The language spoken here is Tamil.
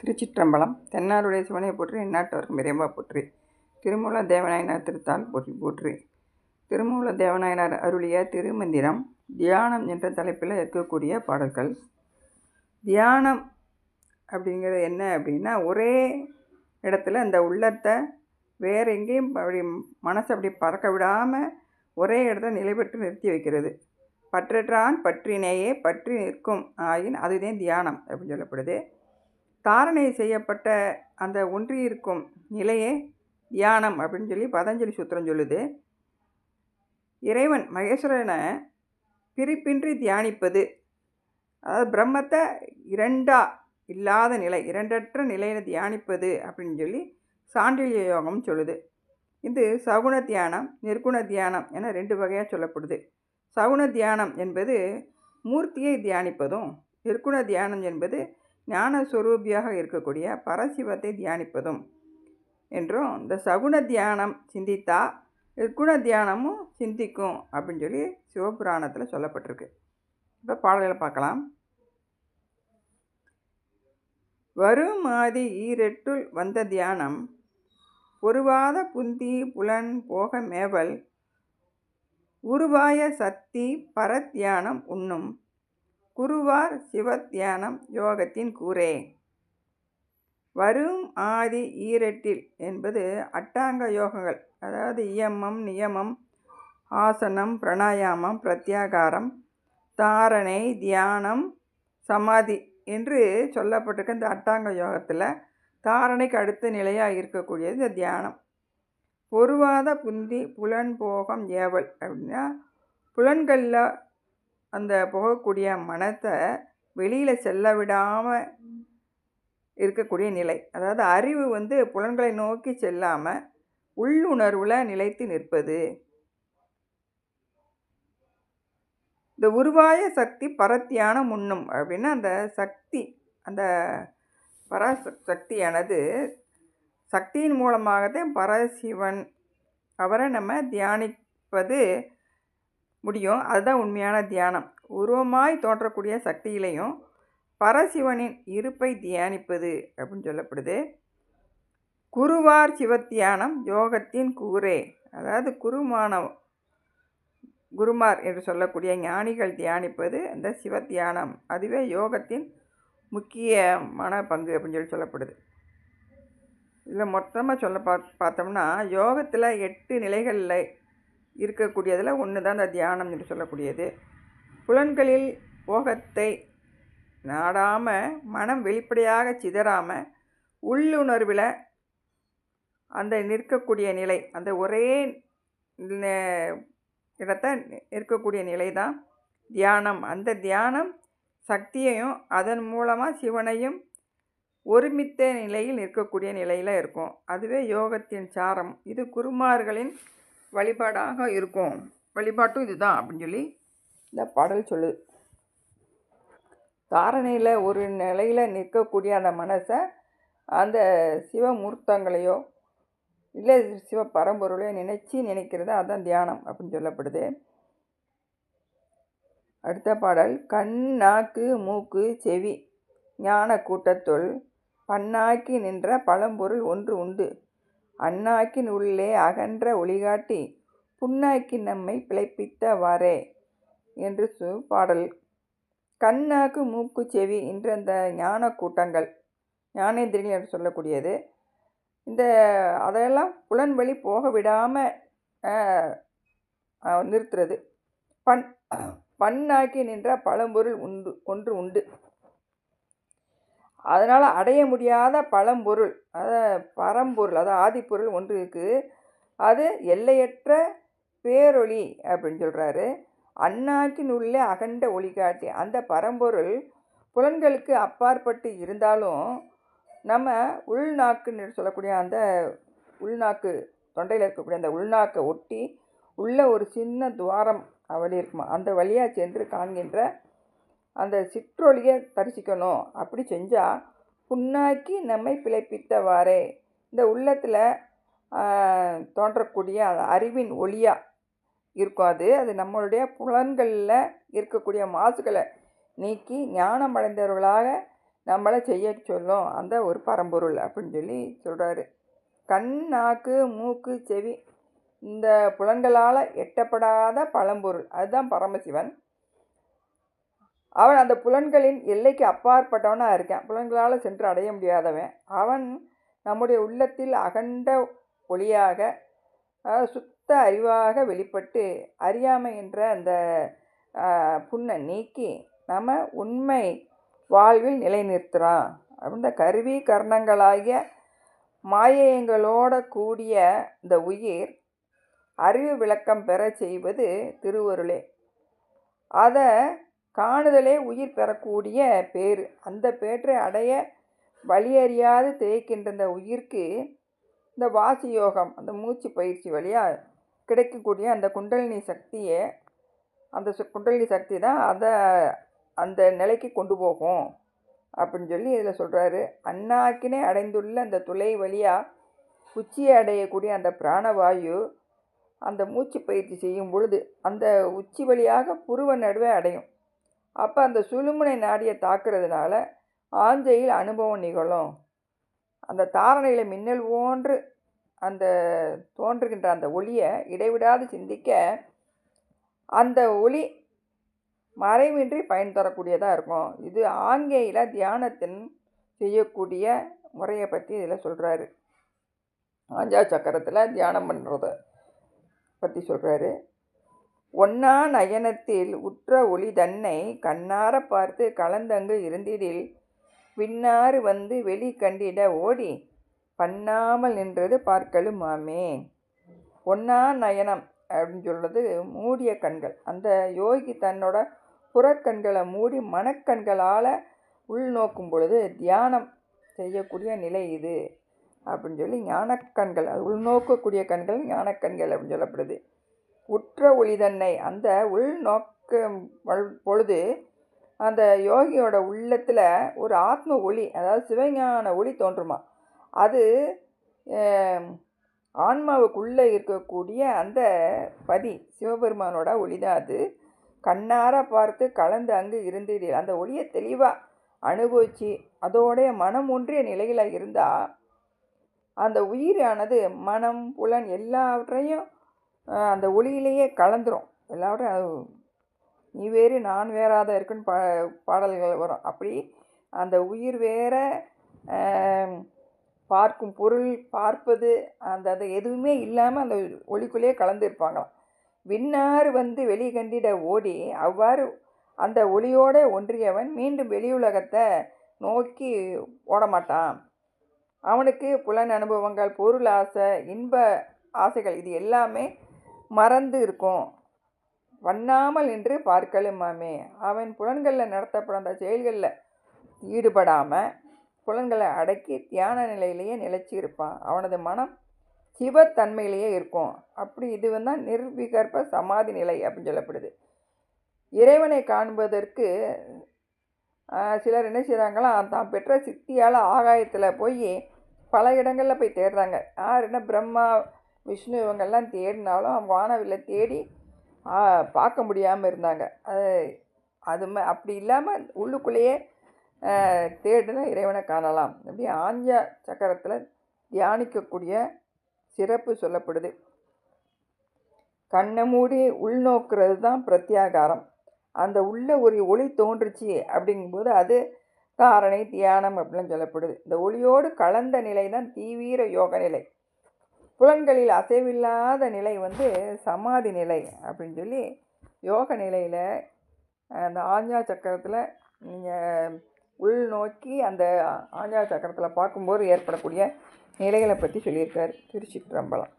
திருச்சிற்றம்பலம் தென்னாருடைய சிவனை போற்றி எந்நாட்டவர்க்கும் இறைவா போற்றி. திருமூல தேவநாயனார் திருத்தால் போற்றி போற்றி. திருமூல தேவநாயனார் அருளிய திருமந்திரம் தியானம் என்ற தலைப்பில் இருக்கக்கூடிய பாடல்கள். தியானம் அப்படிங்கிறது என்ன அப்படின்னா ஒரே இடத்துல அந்த உள்ளத்தை வேறு எங்கேயும் அப்படி மனசை அப்படி பறக்க விடாமல் ஒரே இடத்துல நிலை பெற்று நிறுத்தி வைக்கிறது. பற்றற்றான் பற்றினேயே பற்றி நிற்கும் ஆயின் அதுதான் தியானம் அப்படின்னு சொல்லப்படுது. தாரணை செய்யப்பட்ட அந்த ஒன்றியிருக்கும் நிலையே தியானம் அப்படின்னு சொல்லி பதஞ்சலி சூத்திரம் சொல்லுது. இறைவன் மகேஸ்வரனை பிரிப்பின்றி தியானிப்பது. அதாவது பிரம்மத்தை இரண்டா இல்லாத நிலை இரண்டற்ற நிலையில் தியானிப்பது அப்படின்னு சொல்லி சாண்டில்ய யோகம் சொல்லுது. இது சகுண தியானம் நிர்குண தியானம் என ரெண்டு வகையாக சொல்லப்படுது. சகுண தியானம் என்பது மூர்த்தியை தியானிப்பதும் நிற்குண தியானம் என்பது ஞான சுரூபியாக இருக்கக்கூடிய பரசிவத்தை தியானிப்பதும் என்றும் இந்த சகுண தியானம் சிந்தித்தா குண தியானமும் சிந்திக்கும் அப்படின்னு சொல்லி சிவபுராணத்தில் சொல்லப்பட்டிருக்கு. இப்போ பாடல்களை பார்க்கலாம். வரும் ஆதி ஈரெட்டுள் வந்த தியானம் பொருவாத புந்தி புலன் போக மேவல் உருவாய சக்தி பரத்தியானம் உண்ணும். குருவார் சிவத்தியானம் யோகத்தின் கூரே வரும் ஆதி ஈரெட்டில் என்பது அட்டாங்க யோகங்கள். அதாவது இயமம் நியமம் ஆசனம் பிராணாயாமம் பிரத்யாகாரம் தாரணை தியானம் சமாதி என்று சொல்லப்பட்டிருக்க இந்த அட்டாங்க யோகத்தில் தாரணைக்கு அடுத்த நிலையாக இருக்கக்கூடியது இந்த தியானம். பொருவாத புந்தி புலன் போகம் ஏவல் அப்படின்னா புலன்களில் அந்த போகக்கூடிய மனத்தை வெளியில் செல்ல விடாமல் இருக்கக்கூடிய நிலை. அதாவது அறிவு வந்து புலன்களை நோக்கி செல்லாமல் உள்ளுணர்வில் நிலைத்து நிற்பது. இந்த உருவாய சக்தி பரத்தியான முன்னும் அப்படின்னா அந்த சக்தி அந்த பராசக்தியானது சக்தியின் மூலமாகத்தான் பரசிவன் அவரை நம்ம தியானிப்பது முடியும். அதுதான் உண்மையான தியானம். உருவமாய் தோன்றக்கூடிய சக்தியிலையும் பரசிவனின் இருப்பை தியானிப்பது அப்படின்னு சொல்லப்படுது. குருவார் சிவத்தியானம் யோகத்தின் கூரே. அதாவது குருமானம் குருமார் என்று சொல்லக்கூடிய ஞானிகள் தியானிப்பது அந்த சிவத்தியானம். அதுவே யோகத்தின் முக்கியமான பங்கு அப்படின்னு சொல்லி சொல்லப்படுது. இதில் மொத்தமாக சொல்ல பா பார்த்தோம்னா யோகத்தில் எட்டு நிலைகளில் இருக்கக்கூடியதில் ஒன்று தான் அந்த தியானம் என்று சொல்லக்கூடியது. புலன்களில் போகத்தை நாடாமல் மனம் வெளிப்படையாக சிதறாமல் உள்ளுணர்வில் அந்த நிற்கக்கூடிய நிலை அந்த ஒரே இடத்த இருக்கக்கூடிய நிலை தான் தியானம். அந்த தியானம் சக்தியையும் அதன் மூலமாக சிவனையும் ஒருமித்த நிலையில் நிற்கக்கூடிய நிலையில் இருக்கும். அதுவே யோகத்தின் சாரம். இது குருமார்களின் வழிபாடாக இருக்கும். வழிபாட்டும் இதுதான் அப்படின்னு சொல்லி இந்த பாடல் சொல்லு. தாரணையில் ஒரு நிலையில் நிற்கக்கூடிய அந்த மனசை அந்த சிவமூர்த்தங்களையோ இல்லை சிவ பரம்பொருளையோ நினைச்சி நினைக்கிறது அதுதான் தியானம் அப்படின்னு சொல்லப்படுது. அடுத்த பாடல் கண் நாக்கு மூக்கு செவி ஞான கூட்டத்துள் பன்னாக்கி நின்ற பழம்பொருள் ஒன்று உண்டு. அந்நாக்கின் உள்ளே அகன்ற ஒளிகாட்டி புண்ணாக்கி நம்மை பிழைப்பித்தவாறே என்று சு பாடல். கண்ணாக்கு மூக்கு செவி என்ற அந்த ஞான கூட்டங்கள் ஞானேந்திரிகள் என்று சொல்லக்கூடியது. இந்த அதையெல்லாம் புலன்வழி போக விடாமல் நிறுத்துறது. பண் பண்ணாக்கி நின்ற பழம்பொருள் உண்டு ஒன்று உண்டு. அதனால் அடைய முடியாத பழம்பொருள் அதாவது பரம்பொருள் அதாவது ஆதிப்பொருள் ஒன்று இருக்குது அது எல்லையற்ற பேரொளி அப்படின்னு சொல்கிறாரு அண்ணாக்கின் உள்ளே அகண்ட ஒளிகாட்டி அந்த பரம்பொருள் புலன்களுக்கு அப்பாற்பட்டு இருந்தாலும் நம்ம உள்நாக்குன்னு சொல்லக்கூடிய அந்த உள்நாக்கு தொண்டையில் இருக்கக்கூடிய அந்த உள்நாக்கை ஒட்டி உள்ள ஒரு சின்ன துவாரம் வழி இருக்குமா? அந்த வழியாக சென்று காண்கின்ற அந்த சிற்றொழியை தரிசிக்கணும். அப்படி செஞ்சால் புண்ணாக்கி நம்மை பிழைப்பித்தவாறே. இந்த உள்ளத்தில் தோன்றக்கூடிய அந்த அறிவின் ஒளியாக இருக்கும் அது. அது நம்மளுடைய புலன்களில் இருக்கக்கூடிய மாசுகளை நீக்கி ஞானம் அடைந்தவர்களாக நம்மளை செய்ய சொல்லும் அந்த ஒரு பரம்பொருள் அப்படின்னு சொல்லி சொல்கிறாரு கண் நாக்கு மூக்கு செவி இந்த புலன்களால் எட்டப்படாத பழம்பொருள். அதுதான் பரமசிவன். அவன் அந்த புலன்களின் எல்லைக்கு அப்பாற்பட்டவனாக இருக்கான். புலன்களால் சென்று அடைய முடியாதவன். அவன் நம்முடைய உள்ளத்தில் அகண்ட ஒளியாக சுத்த அறிவாக வெளிப்பட்டு அறியாமை என்ற அந்த புண்ணை நீக்கி நம்ம உண்மை வாழ்வில் நிலைநிறுத்துகிறான் அந்த கருவி கர்ணங்களாகிய மாயங்களோட கூடிய இந்த உயிர் அறிவு விளக்கம் பெற செய்வது திருவருளே. அதை காணுதலே உயிர் பெறக்கூடிய பேர் அந்த பேற்றை அடைய வழியறியாது தேய்க்கின்ற இந்த உயிர்க்கு இந்த வாசி யோகம் அந்த மூச்சு பயிற்சி வழியாக கிடைக்கக்கூடிய அந்த குண்டலினி சக்தியை அந்த சு- குண்டலினி சக்தி தான் அதை அந்த நிலைக்கு கொண்டு போகும். அப்படின்னு சொல்லி இதில் சொல்கிறாரு அண்ணாக்கினே அடைந்துள்ள அந்த துளை வழியாக உச்சியை அடையக்கூடிய அந்த பிராணவாயு அந்த மூச்சு பயிற்சி செய்யும் பொழுது அந்த உச்சி வழியாக புருவ நடுவே அடையும். அப்போ அந்த சுழுமுனை நாடியை தாக்குறதுனால ஆஞ்சையில் அனுபவம் நிகழும். அந்த தாரணையில் மின்னல் ஓன்று அந்த தோன்றுகின்ற அந்த ஒளியை இடைவிடாது சிந்திக்க அந்த ஒளி மறைவின்றி பயன் தரக்கூடியதாக இருக்கும். இது ஆங்கேயில் தியானத்தின் செய்யக்கூடிய முறையை பற்றி இதில் சொல்கிறாரு ஆஞ்சா சக்கரத்தில் தியானம் பண்ணுறத பற்றி சொல்கிறாரு ஒன்னா நயனத்தில் உற்ற ஒளி தன்னை கண்ணார பார்த்து கலந்தங்கு இருந்திடில். பின்னாறு வந்து வெளி கண்டிட ஓடி பண்ணாமல் நின்றது பார்க்கலும் மாமே ஒன்னா நயனம் அப்படின்னு சொல்கிறது மூடிய கண்கள். அந்த யோகி தன்னோட புறக்கண்களை மூடி மனக்கண்களால் உள்நோக்கும் பொழுது தியானம் செய்யக்கூடிய நிலை இது. அப்படின்னு சொல்லி ஞானக்கண்கள் அது உள்நோக்கக்கூடிய கண்கள் ஞானக்கண்கள் அப்படின்னு சொல்லப்படுது. உற்ற ஒளி தன்னை அந்த உள்நோக்க பொழுது அந்த யோகியோட உள்ளத்தில் ஒரு ஆத்ம ஒளி அதாவது சிவஞான ஒளி தோன்றுமா. அது ஆன்மாவுக்குள்ளே இருக்கக்கூடிய அந்த பதி சிவபெருமானோட ஒளி தான் அது. கண்ணார பார்த்து கலந்து அங்கு இருந்தீடு அந்த ஒளியை தெளிவாக அனுபவித்து அதோடைய மனம் ஒன்றிய நிலையில் இருந்தால் அந்த உயிரானது மனம் புலன் எல்லாவற்றையும் அந்த ஒளியிலேயே கலந்துரும். எல்லாவற்றையும் நீ வேறு நான் வேறாத இருக்குன்னு பா பாடல்கள் வரும். அப்படி அந்த உயிர் வேற பார்க்கும் பொருள் பார்ப்பது அந்த அது எதுவுமே இல்லாமல் அந்த ஒளிக்குள்ளேயே கலந்து இருப்பாங்களாம் விண்ணாறு வந்து வெளி கண்டிட ஓடி அவ்வாறு அந்த ஒளியோட ஒன்றியவன் மீண்டும் வெளியுலகத்தை நோக்கி ஓட மாட்டான் அவனுக்கு புலன் அனுபவங்கள் பொருள் ஆசை இன்ப ஆசைகள் இது எல்லாமே மறந்து இருக்கும். வண்ணாமல் நின்று பார்க்கலுமாமே அவன் புலன்களில் நடத்தப்படும் அந்த செயல்களில் ஈடுபடாமல் புலன்களை அடக்கி தியான நிலையிலேயே நிலைச்சி இருப்பான். அவனது மனம் சிவத்தன்மையிலேயே இருக்கும். அப்படி இது வந்து நிர்விகற்ப சமாதி நிலை அப்படின்னு சொல்லப்படுது. இறைவனை காண்பதற்கு சிலர் என்ன செய்கிறாங்களா தான் பெற்ற சித்தியால் ஆகாயத்தில் போய் பல இடங்களில் போய் தேடுறாங்க யார் என்ன பிரம்மா விஷ்ணு இவங்கெல்லாம் தேடினாலும் அவங்க தேடி பார்க்க முடியாமல் இருந்தாங்க. அது அது ம- அப்படி இல்லாமல் உள்ளுக்குள்ளேயே தேடின இறைவனை காணலாம். அப்படி ஆஞ்சா சக்கரத்தில் தியானிக்கக்கூடிய சிறப்பு சொல்லப்படுது. கண்ணை மூடி உள்நோக்கிறது தான் பிரத்யாகாரம். அந்த உள்ள ஒரு ஒளி தோன்றுச்சு அப்படிங்கும்போது அது தாரணை தியானம் அப்படின்னு சொல்லப்படுது. இந்த ஒளியோடு கலந்த நிலை தான் தீவிர யோக நிலை புலன்களில் அசைவில்லாத நிலை வந்து சமாதி நிலை அப்படின்னு சொல்லி யோக நிலையில் அந்த ஆஞ்சா சக்கரத்தில் நீங்கள் உள்நோக்கி அந்த ஆஞ்சா சக்கரத்தில் பார்க்கும்போது ஏற்படக்கூடிய நிலைகளை பற்றி சொல்லியிருக்காரு திருச்சிற்றம்பலம்.